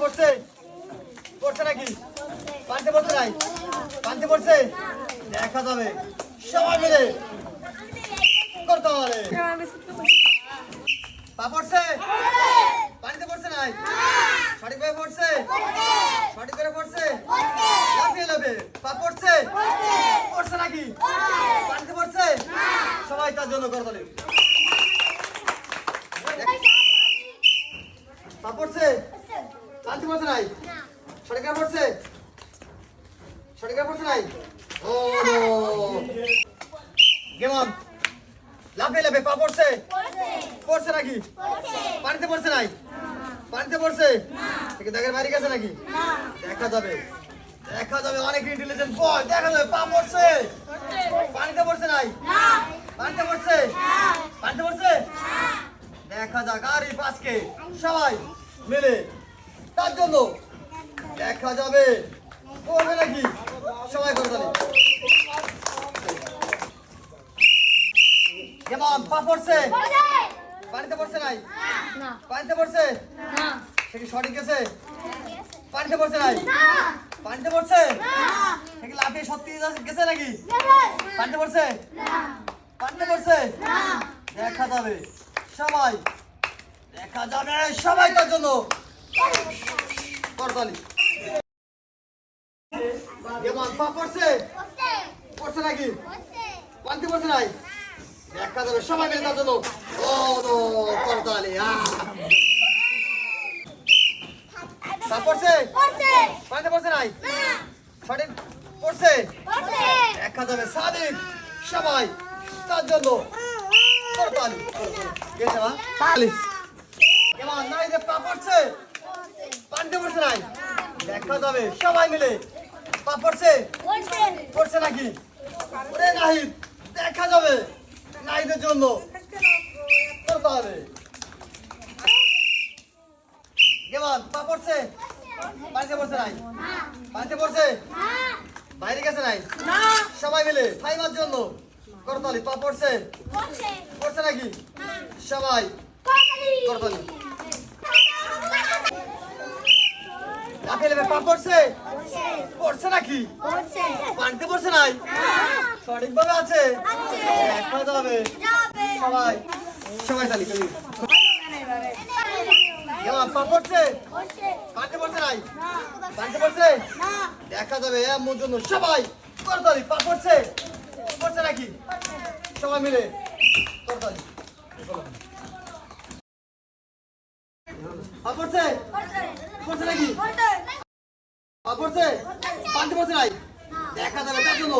পড়ছে? পড়ছে নাকি? পানিতে পড়ছে নাই? পানিতে পড়ছে? দেখা যাবে। সবাই মিলে করতে হবে। পা পড়ছে? পানিতে পড়ছে নাই? সঠিকভাবে পড়ছে? সঠিক করে পড়ছে? লাফিয়ে লাফে পা পড়ছে? পড়ছে নাকি? পানিতে পড়ছে? সবাই তার জন্য করে তোলে পা পড়ছে পানিতে পড়ছে নাই? সঠিক পড়ছে? সঠিক পড়ছে নাই? ও কেমন লাফে লাফে পা পড়ছে? পড়ছে। নাকি? পানিতে পড়ছে নাই? পানিতে পড়ছে? দেখের বাড়ি গেছে নাকি? দেখা যাবে। দেখা যাবে অনেক ইন্টেলিজেন্ট বয় দেখা যাবে পা পড়ছে। পানিতে পড়ছে নাই? পানিতে পড়ছে? পানিতে পড়ছে? দেখা যাক আর এই পাঁচকে সবাই মিলে তার জন্য দেখা যাবে। করবে নাকি? সবাই করে তাহলে কেমন পা পড়ছে। পানিতে পড়ছে নাই? পানিতে পড়ছে? সে কি সঠিক গেছে? পানিতে পড়ছে নাই? পানিতে পড়ছে? সে কি লাফিয়ে সত্যি গেছে নাকি? পানিতে পড়ছে? পানিতে পড়ছে? দেখা যাবে। সবাই। দেখা যাবে। সবাই তার জন্য। করতালি। কেমন পা পড়ছে? পড়ছে নাকি? পানিতে পড়ছে নাই? দেখা যাবে সবাই মিলে তার জন্য। ও নো করতালি পা পড়ছে? পানিতে পড়ছে নাই? সঠিক? পড়ছে? দেখা যাবে সাদিক সবাই তার জন্য। করতালি। তালি কেমন নাই যে পা পড়ছে? দেখা যাবে সবাই মিলে। পড়ছে? পড়ছে নাকি? ওরে নাহিদ, দেখা যাবে নাহিদের জন্য। নাই? পানিতে পড়ছে? বাইরে গেছে নাই? সবাই মিলে ফাইবার জন্য করতালি, পা পড়ছে? পড়ছে নাকি? সবাই করতালি। লাফিয়ে পা পড়ছে? পড়ছে নাকি? পানিতে পড়ছে নাই? সঠিকভাবে আছে? দেখা যাবে। সবাই সবাই তালি করি দেখা যাবে এমন জন্য। সবাই করতালি পা পড়ছে? পড়ছে নাকি? সবাই মিলে করতালি পা পড়ছে? পড়ছে। নাকি? পড়ছে? পাঁচ পড়ছে নাই? দেখা যাবে তার জন্য।